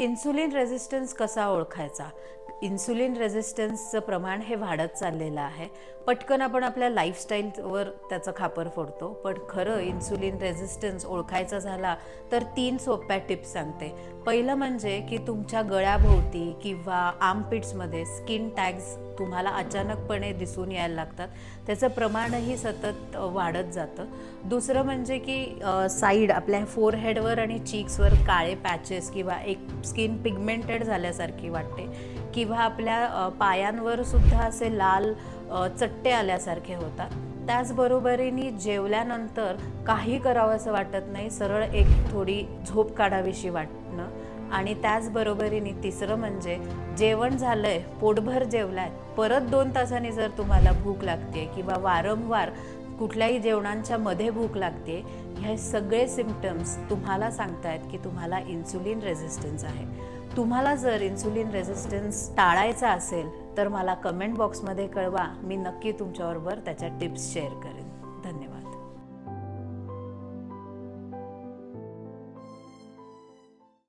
Insulin resistance कसा ओळखायचा? Insulin रेझिस्टन्सचं प्रमाण हे वाढत चाललेलं आहे. पटकन आपण आपल्या लाईफस्टाईलवर त्याचं खापर फोडतो. पण खरं इन्सुलिन रेझिस्टन्स ओळखायचा झाला तर तीन सोप्या टिप्स सांगते. पहिलं म्हणजे की तुमच्या गळ्याभोवती किंवा आमपिट्समध्ये स्किन टॅग्स तुम्हाला अचानकपणे दिसून यायला लागतात. त्याचं प्रमाणही सतत वाढत जातं. दुसरं म्हणजे की साईड आपल्या फोरहेडवर आणि चीक्सवर काळे पॅचेस किंवा एक स्किन पिगमेंटेड झाल्यासारखी वाटते. किंवा किंवा आपल्या पायांवर सुद्धा असे लाल चट्टे आल्यासारखे होतात. त्याचबरोबरीने जेवल्यानंतर काही करावं असं वाटत नाही सरळ एक थोडी झोप काढावीशी वाटणं. आणि त्याचबरोबरीने तिसरं म्हणजे जेवण झालंय पोटभर जेवलाय परत दोन तासांनी जर तुम्हाला भूक लागते किंवा वारंवार कुठल्याही जेवणांच्या मध्ये भूक लागते हे सगळे सिमटम्स तुम्हाला सांगतायत की तुम्हाला इन्सुलिन रेझिस्टन्स आहे. तुम्हाला जर इन्सुलिन रेझिस्टन्स टाळायचा असेल तर मला कमेंट बॉक्समध्ये कळवा. मी नक्की तुमच्याबरोबर त्याच्या टिप्स शेअर करेन. धन्यवाद.